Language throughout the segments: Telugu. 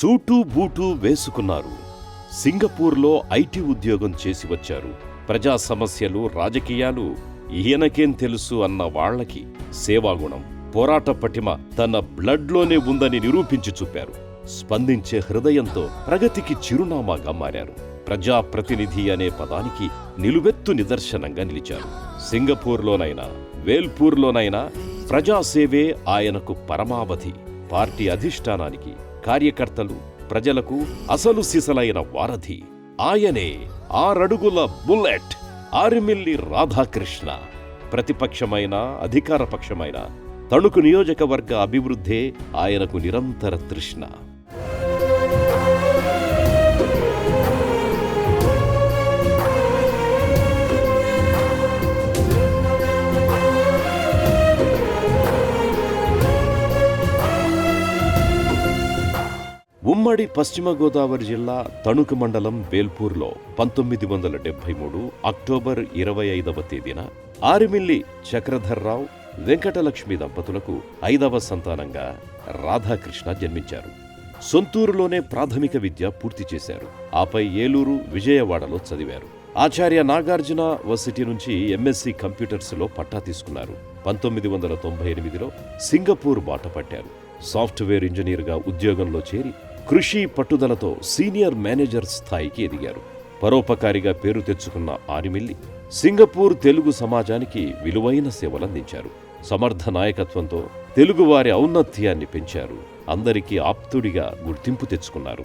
సూటు బూటు వేసుకున్నారు. సింగపూర్లో ఐటీ ఉద్యోగం చేసి వచ్చారు. ప్రజా సమస్యలు రాజకీయాలు ఈయనకేం తెలుసు అన్న వాళ్ళకి సేవాగుణం పోరాట పటిమ తన బ్లడ్లోనే ఉందని నిరూపించి చూపారు. స్పందించే హృదయంతో ప్రగతికి చిరునామాగా మారారు. ప్రజాప్రతినిధి అనే పదానికి నిలువెత్తు నిదర్శనంగా నిలిచారు. సింగపూర్లోనైనా వేల్పూర్లోనైనా ప్రజాసేవే ఆయనకు పరమావధి పార్టీ అధిష్టానానికి కార్యకర్తలు ప్రజలకు అసలు సిసలైన వారధి. ఆయనే ఆరడుగుల బుల్లెట్ ఆరిమిల్లి రాధాకృష్ణ. ప్రతిపక్షమైన అధికారపక్షమైన తణుకు నియోజకవర్గ అభివృద్ధే ఆయనకు నిరంతర తృష్ణ. ఉమ్మడి పశ్చిమ గోదావరి జిల్లా తణుకు మండలం వేల్పూర్లో పంతొమ్మిది వందల డెబ్బై మూడు అక్టోబర్ ఇరవై ఐదవ తేదీన ఆరిమిల్లి చక్రధర్రావు వెంకటలక్ష్మి దంపతులకు ఐదవ సంతానంగా రాధాకృష్ణ జన్మించారు. సొంతూరులోనే ప్రాథమిక విద్య పూర్తి చేశారు. ఆపై ఏలూరు విజయవాడలో చదివారు. ఆచార్య నాగార్జున వర్సిటీ నుంచి ఎంఎస్సి కంప్యూటర్స్లో పట్టా తీసుకున్నారు. పంతొమ్మిది వందల తొంభై ఎనిమిదిలో సింగపూర్ బాట పట్టారు. సాఫ్ట్వేర్ ఇంజనీర్గా ఉద్యోగంలో చేరి కృషి పట్టుదలతో సీనియర్ మేనేజర్ స్థాయికి ఎదిగారు. పరోపకారిగా పేరు తెచ్చుకున్న ఆరిమిల్లి సింగపూర్ తెలుగు సమాజానికి విలువైన సేవలందించారు. సమర్థ నాయకత్వంతో తెలుగువారి ఔన్నత్యాన్ని పెంచారు. అందరికీ ఆప్తుడిగా గుర్తింపు తెచ్చుకున్నారు.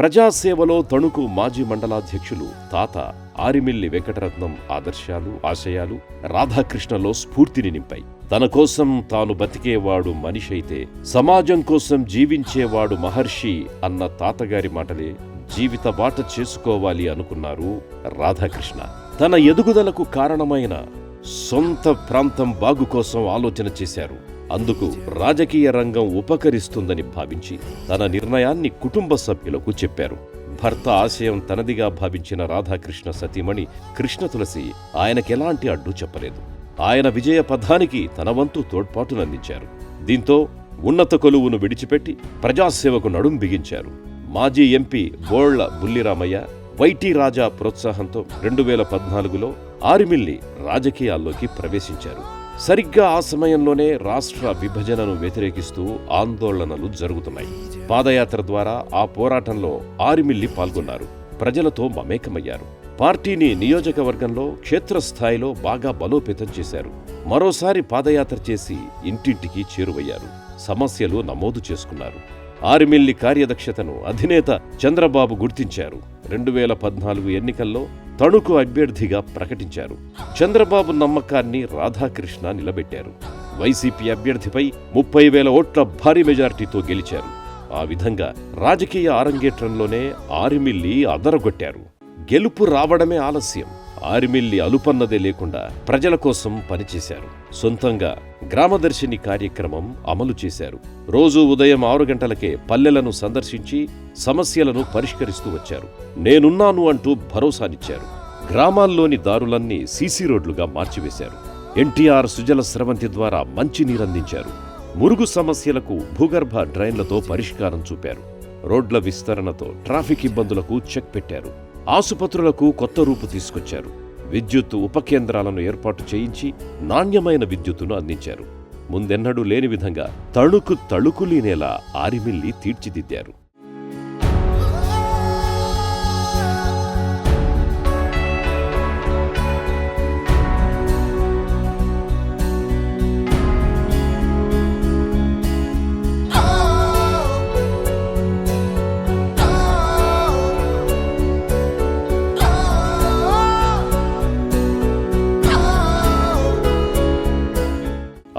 ప్రజాసేవలో తణుకు మాజీ మండలాధ్యక్షులు తాత ఆరిమిల్లి వెంకటరత్నం ఆదర్శాలు ఆశయాలు రాధాకృష్ణలో స్ఫూర్తిని నింపాయి. తన కోసం తాను బతికేవాడు మనిషైతే సమాజం కోసం జీవించేవాడు మహర్షి అన్న తాతగారి మాటలే జీవిత బాట చేసుకోవాలి అనుకున్నారు రాధాకృష్ణ. తన ఎదుగుదలకు కారణమైన సొంత ప్రాంతం బాగు కోసం ఆలోచన చేశారు అందుకు రాజకీయ రంగం ఉపకరిస్తుందని భావించి తన నిర్ణయాన్ని కుటుంబ సభ్యులకు చెప్పారు. భర్త ఆశయం తనదిగా భావించిన రాధాకృష్ణ సతీమణి కృష్ణ తులసి ఆయనకెలాంటి అడ్డు చెప్పలేదు. ఆయన విజయ పథానికి తన వంతు తోడ్పాటునందించారు. దీంతో ఉన్నత కొలువును విడిచిపెట్టి ప్రజాసేవకు నడుం బిగించారు. మాజీ ఎంపీ బోళ్ళ బుల్లిరామయ్య వైటీ రాజా ప్రోత్సాహంతో రెండు వేల పద్నాలుగులో ఆరిమిల్లి రాజకీయాల్లోకి ప్రవేశించారు. సరిగ్గా ఆ సమయంలోనే రాష్ట్ర విభజనను వ్యతిరేకిస్తూ ఆందోళనలు జరుగుతున్నాయి. పాదయాత్ర ద్వారా ఆ పోరాటంలో ఆరిమిల్లి పాల్గొన్నారు. ప్రజలతో మమేకమయ్యారు. పార్టీని నియోజకవర్గంలో క్షేత్రస్థాయిలో బాగా బలోపేతం చేశారు. మరోసారి పాదయాత్ర చేసి ఇంటింటికి చేరువయ్యారు. సమస్యలు నమోదు చేసుకున్నారు. ఆరిమిల్లి కార్యదక్షతను అధినేత చంద్రబాబు గుర్తించారు. రెండు వేల పద్నాలుగు ఎన్నికల్లో తణుకు అభ్యర్థిగా ప్రకటించారు. చంద్రబాబు నమ్మకాన్ని రాధాకృష్ణ నిలబెట్టారు. వైసీపీ అభ్యర్థిపై ముప్పై వేల ఓట్ల భారీ మెజార్టీతో గెలిచారు. ఆ విధంగా రాజకీయ ఆరంగేట్రంలోనే ఆరిమిల్లి అదరగొట్టారు. గెలుపు రావడమే ఆలస్యం. ఆరిమిల్లి అలుపన్నదే లేకుండా ప్రజల కోసం పనిచేశారు. సొంతంగా గ్రామదర్శిని కార్యక్రమం అమలు చేశారు. రోజు ఉదయం ఆరు గంటలకే పల్లెలను సందర్శించి సమస్యలను పరిష్కరిస్తూ వచ్చారు. నేనున్నాను అంటూ భరోసానిచ్చారు. గ్రామాల్లోని దారులన్నీ సీసీ రోడ్లుగా మార్చివేశారు. ఎన్టీఆర్ సుజల స్రవంతి ద్వారా మంచినీరందించారు. మురుగు సమస్యలకు భూగర్భ డ్రైన్లతో పరిష్కారం చూపారు. రోడ్ల విస్తరణతో ట్రాఫిక్ ఇబ్బందులకు చెక్ పెట్టారు. ఆసుపత్రులకు కొత్త రూపు తీసుకొచ్చారు. విద్యుత్ ఉపకేంద్రాలను ఏర్పాటు చేయించి నాణ్యమైన విద్యుత్తును అందించారు. ముందెన్నడూ లేని విధంగా తణుకు తళుకులీనేలా ఆరిమిల్లి తీర్చిదిద్దారు.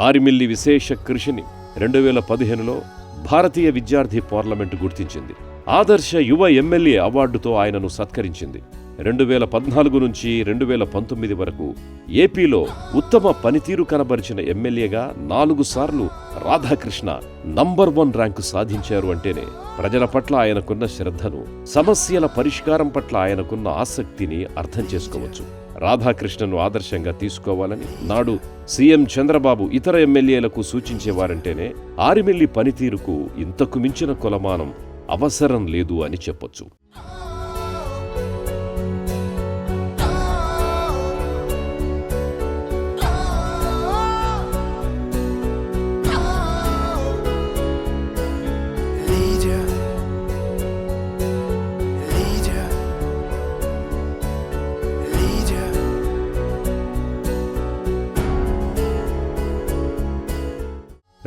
ఆరిమిల్లి విశేష కృషిని రెండు వేల పదిహేనులో భారతీయ విద్యార్థి పార్లమెంటు గుర్తించింది. ఆదర్శ యువ ఎమ్మెల్యే అవార్డుతో ఆయనను సత్కరించింది. రెండు వేల పద్నాలుగు నుంచి రెండు వేల పంతొమ్మిది వరకు ఏపీలో ఉత్తమ పనితీరు కనబరిచిన ఎమ్మెల్యేగా నాలుగు సార్లు రాధాకృష్ణ నంబర్ వన్ ర్యాంకు సాధించారు అంటేనే ప్రజల పట్ల ఆయనకున్న శ్రద్ధను సమస్యల పరిష్కారం పట్ల ఆయనకున్న ఆసక్తిని అర్థం చేసుకోవచ్చు. రాధాకృష్ణను ఆదర్శంగా తీసుకోవాలని నాడు సీఎం చంద్రబాబు ఇతర ఎమ్మెల్యేలకు సూచించేవారంటేనే ఆరిమిల్లి పనితీరుకు ఇంతకు మించిన కొలమానం అవసరం లేదు అని చెప్పొచ్చు.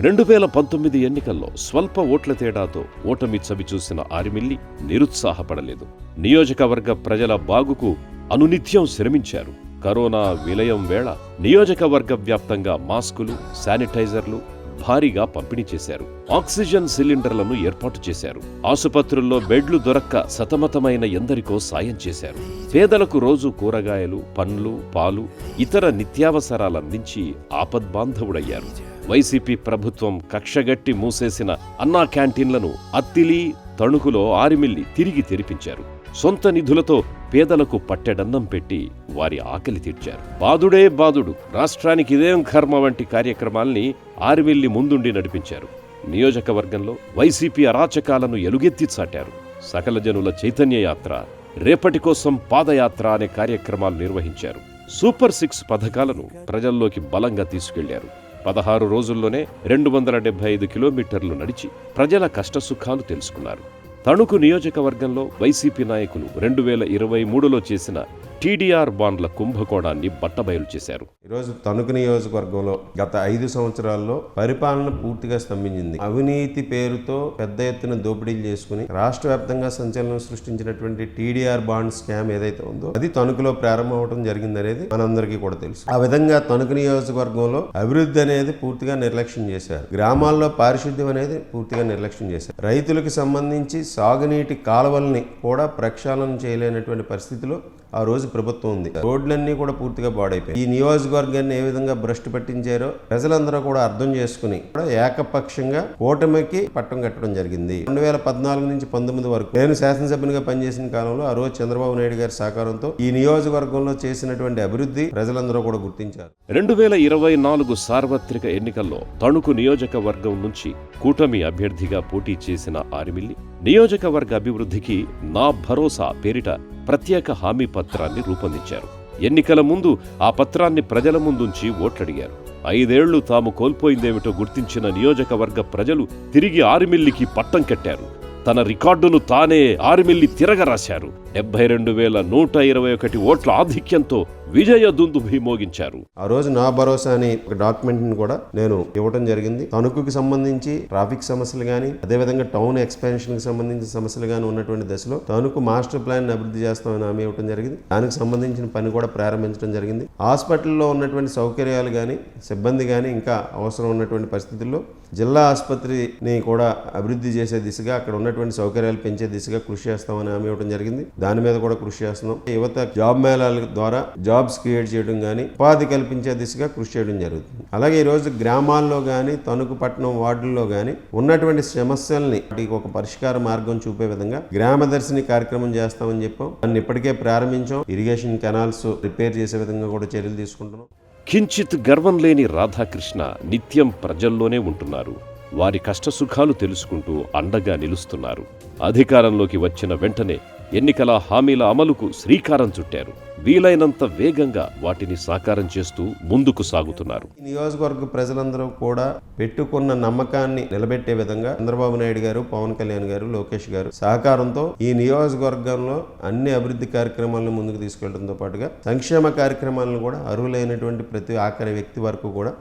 రెండు వేల పంతొమ్మిది ఎన్నికల్లో స్వల్ప ఓట్ల తేడాతో ఓటమి చవి చూసిన ఆరిమిల్లి నిరుత్సాహపడలేదు. నియోజకవర్గ ప్రజల బాగుకు అనునిత్యం శ్రమించారు. కరోనా విలయం వేళ నియోజకవర్గ వ్యాప్తంగా మాస్కులు శానిటైజర్లు భారీగా పంపిణీ చేశారు. ఆక్సిజన్ సిలిండర్లను ఏర్పాటు చేశారు. ఆసుపత్రుల్లో బెడ్లు దొరక్క సతమతమైన ఎందరికో సాయం చేశారు. పేదలకు రోజు కూరగాయలు పండ్లు పాలు ఇతర నిత్యావసరాలందించి ఆపద్బాంధవుడయ్యారు. వైసీపీ ప్రభుత్వం కక్షగట్టి మూసేసిన అన్నా క్యాంటీన్లను అత్తిలి తణుకులో ఆరిమిల్లి తిరిగి తెరిపించారు. సొంత నిధులతో పేదలకు పట్టెడన్నం పెట్టి వారి ఆకలి తీర్చారు. బాదుడే బాదుడు రాష్ట్రానికి ఇదేం కర్మ వంటి కార్యక్రమాల్ని ఆరిమిల్లి ముందుండి నడిపించారు. నియోజకవర్గంలో వైసీపీ అరాచకాలను ఎలుగెత్తి చాటారు. సకల జనుల చైతన్య యాత్ర రేపటి కోసం పాదయాత్ర అనే కార్యక్రమాలు నిర్వహించారు. సూపర్ సిక్స్ పథకాలను ప్రజల్లోకి బలంగా తీసుకెళ్ళారు. పదహారు రోజుల్లోనే రెండు వందల డెబ్బై ఐదు కిలోమీటర్లు నడిచి ప్రజల కష్టసుఖాలు తెలుసుకున్నారు. తణుకు నియోజకవర్గంలో వైసీపీ నాయకులు రెండు వేల ఇరవై మూడులో చేసిన టీడీఆర్ బాండ్ల కుంభకోణాన్ని బట్టబయలు చేశారు. ఈరోజు తణుకు నియోజకవర్గంలో గత ఐదు సంవత్సరాల్లో పరిపాలన పూర్తిగా స్తంభించింది. అవినీతి పేరుతో పెద్ద ఎత్తున దోపిడీలు చేసుకుని రాష్ట్ర వ్యాప్తంగా సంచలనం సృష్టించినటువంటి టీడీఆర్ బాండ్ స్కామ్ ఏదైతే ఉందో అది తణుకులో ప్రారంభం అవడం జరిగిందనేది మనందరికీ కూడా తెలుసు. ఆ విధంగా తణుకు నియోజకవర్గంలో అభివృద్ధి అనేది పూర్తిగా నిర్లక్ష్యం చేశారు. గ్రామాల్లో పారిశుద్ధ్యం అనేది పూర్తిగా నిర్లక్ష్యం చేశారు. రైతులకు సంబంధించి సాగునీటి కాలువల్ని కూడా ప్రక్షాళన చేయలేనటువంటి పరిస్థితిలో ఆ రోజు ప్రభుత్వం ఉంది. రోడ్లన్నీ కూడా పూర్తిగా పాడైపోయాయి. ఈ నియోజకవర్గాన్ని ఏ విధంగా భ్రష్టు పట్టించారో ప్రజలందరూ కూడా అర్థం చేసుకుని కూడా ఏకపక్షంగా కూటమికి పట్టం కట్టడం జరిగింది. రెండు వేల పద్నాలుగు నుంచి పంతొమ్మిది వరకు నేను శాసనసభ్యునిగా పనిచేసిన కాలంలో ఆ రోజు చంద్రబాబు నాయుడు గారి సహకారంతో ఈ నియోజకవర్గంలో చేసినటువంటి అభివృద్ధి ప్రజలందరూ కూడా గుర్తించారు. రెండు వేల ఇరవై నాలుగు సార్వత్రిక ఎన్నికల్లో తణుకు నియోజకవర్గం నుంచి కూటమి అభ్యర్థిగా పోటీ చేసిన ఆరిమిల్లి నియోజకవర్గ అభివృద్ధికి నా భరోసా పేరిట ప్రత్యేక హామీ పత్రాన్ని రూపొందించారు. ఎన్నికల ముందు ఆ పత్రాన్ని ప్రజల ముందుంచి ఓట్లడిగారు. ఐదేళ్ళు తాము కోల్పోయిందేమిటో గుర్తించిన నియోజకవర్గ ప్రజలు తిరిగి ఆరిమిల్లికి పట్టం కట్టారు. తన రికార్డును తానే ఆరిమిల్లి తిరగరాశారు. డెబ్బై రెండు వేల నూట ఇరవై ఒకటి ఓట్ల ఆధిక్యంతో విజయ దుందుభి మోగించారు ఆ రోజు నా భరోసా అని ఒక డాక్యుమెంట్ని కూడా నేను ఇవ్వడం జరిగింది. తణుకుకి సంబంధించి ట్రాఫిక్ సమస్యలు కానీ అదేవిధంగా టౌన్ ఎక్స్పాన్షన్కి సంబంధించిన సమస్యలు కానీ ఉన్నటువంటి దశలో తణుకు మాస్టర్ ప్లాన్ అభివృద్ధి చేస్తామని హామీ ఇవ్వడం జరిగింది. దానికి సంబంధించిన పని కూడా ప్రారంభించడం జరిగింది. హాస్పిటల్లో ఉన్నటువంటి సౌకర్యాలు కానీ సిబ్బంది కానీ ఇంకా అవసరం ఉన్నటువంటి పరిస్థితుల్లో జిల్లా ఆసుపత్రిని కూడా అభివృద్ధి చేసే దిశగా అక్కడ ఉన్నటువంటి సౌకర్యాలు పెంచే దిశగా కృషి చేస్తామని హామీ ఇవ్వడం జరిగింది. దాని మీద కూడా కృషి చేస్తున్నాం. యువత జాబ్ మేళాల ద్వారా జాబ్స్ క్రియేట్ చేయడం కానీ ఉపాధి కల్పించే దిశగా కృషి చేయడం జరుగుతుంది. అలాగే ఈరోజు గ్రామాల్లో కానీ తణుకు పట్టణం వార్డుల్లో కానీ ఉన్నటువంటి సమస్యల్ని వాటికి ఒక పరిష్కార మార్గం చూపే విధంగా గ్రామ దర్శిని కార్యక్రమం చేస్తామని చెప్పాం. దాన్ని ఇప్పటికే ప్రారంభించాం. ఇరిగేషన్ కెనాల్స్ రిపేర్ చేసే విధంగా కూడా చర్యలు తీసుకుంటున్నాం. కించిత్ గర్వం లేని రాధాకృష్ణ నిత్యం ప్రజల్లోనే ఉంటున్నారు. వారి కష్టసుఖాలు తెలుసుకుంటూ అండగా నిలుస్తున్నారు. అధికారంలోకి వచ్చిన వెంటనే ఎన్నికల హామీల అమలుకు శ్రీకారం చుట్టారు. వీలైనంత వేగంగా వాటిని సాకారం చేస్తూ ముందుకు సాగుతున్నారు. ఈ నియోజకవర్గ ప్రజలందరూ కూడా పెట్టుకున్న నమ్మకాన్ని నిలబెట్టే విధంగా చంద్రబాబు నాయుడు గారు పవన్ కళ్యాణ్ గారు లోకేష్ గారు సహకారంతో ఈ నియోజకవర్గంలో అన్ని అభివృద్ధి కార్యక్రమాలను ముందుకు తీసుకెళ్ళడంతో పాటుగా సంక్షేమ కార్యక్రమాలను కూడా అర్హులైనటువంటి ప్రతి ఆఖరి వ్యక్తి వరకు కూడా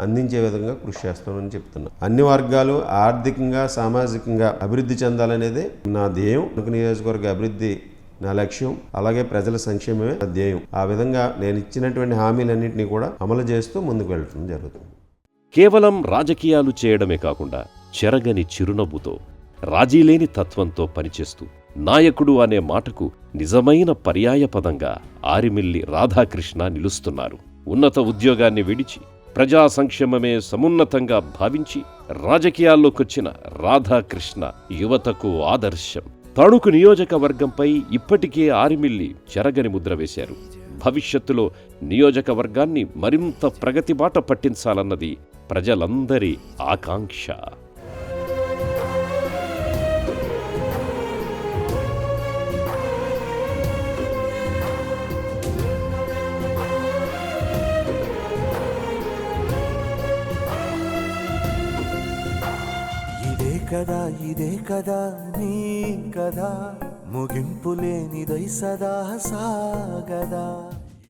అందించే విధంగా కృషి చేస్తామని చెప్తున్నా. అన్ని వర్గాలు ఆర్థికంగా సామాజికంగా అభివృద్ధి చెందాలనేదే నా ధ్యేయం. తణుకు నియోజకవర్గ అభివృద్ధి నా లక్ష్యం. అలాగే ప్రజల సంక్షేమమే నా ధ్యేయం. ఆ విధంగా నేను ఇచ్చినటువంటి హామీలన్నింటినీ కూడా అమలు చేస్తూ ముందుకు వెళ్ళడం జరుగుతుంది. కేవలం రాజకీయాలు చేయడమే కాకుండా చెరగని చిరునవ్వుతో రాజీలేని తత్వంతో పనిచేస్తూ నాయకుడు అనే మాటకు నిజమైన పర్యాయపదంగా ఆరిమిల్లి రాధాకృష్ణ నిలుస్తున్నారు. ఉన్నత ఉద్యోగాన్ని విడిచి ప్రజా సంక్షేమమే సమున్నతంగా భావించి రాజకీయాల్లోకొచ్చిన రాధాకృష్ణ యువతకు ఆదర్శం. తణుకు నియోజకవర్గంపై ఇప్పటికే ఆరిమిల్లి చెరగని ముద్ర వేశారు. భవిష్యత్తులో నియోజకవర్గాన్ని మరింత ప్రగతి బాట పట్టించాలన్నది ప్రజలందరి ఆకాంక్ష. కదా ఇదే కదా నీ కదా. ముగింపు లేనిదై సదా సాగదా.